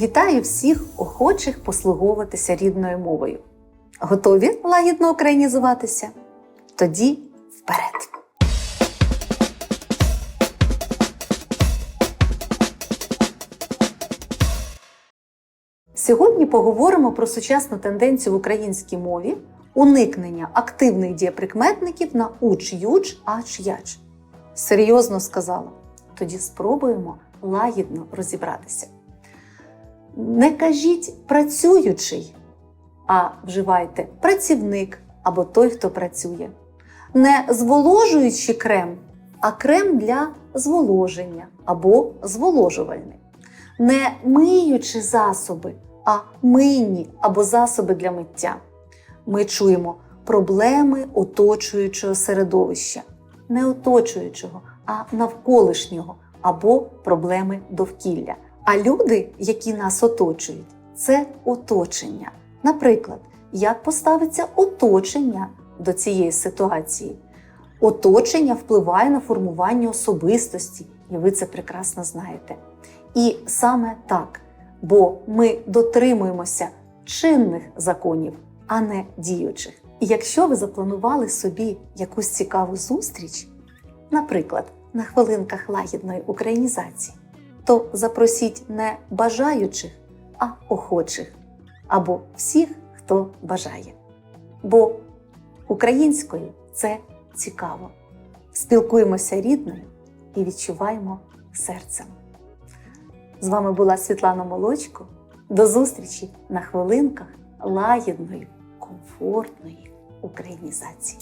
Вітаю всіх охочих послуговуватися рідною мовою. Готові лагідно українізуватися? Тоді вперед! Сьогодні поговоримо про сучасну тенденцію в українській мові уникнення активних дієприкметників на уч, юч, ач, яч. Серйозно сказала. Тоді спробуємо лагідно розібратися. Не кажіть працюючий, а вживайте працівник або той, хто працює. Не зволожуючи крем, а крем для зволоження або зволожувальний. Не миючи засоби, а мийні або засоби для миття. Ми чуємо проблеми оточуючого середовища, не оточуючого, а навколишнього або проблеми довкілля. А люди, які нас оточують, це оточення. Наприклад, як поставиться оточення до цієї ситуації? Оточення впливає на формування особистості, і ви це прекрасно знаєте. І саме так, бо ми дотримуємося чинних законів, а не діючих. І якщо ви запланували собі якусь цікаву зустріч, наприклад, на хвилинках лагідної українізації, то запросіть не бажаючих, а охочих або всіх, хто бажає. Бо українською це цікаво. Спілкуємося рідною і відчуваємо серцем. З вами була Світлана Молочко. До зустрічі на хвилинках лагідної, комфортної українізації.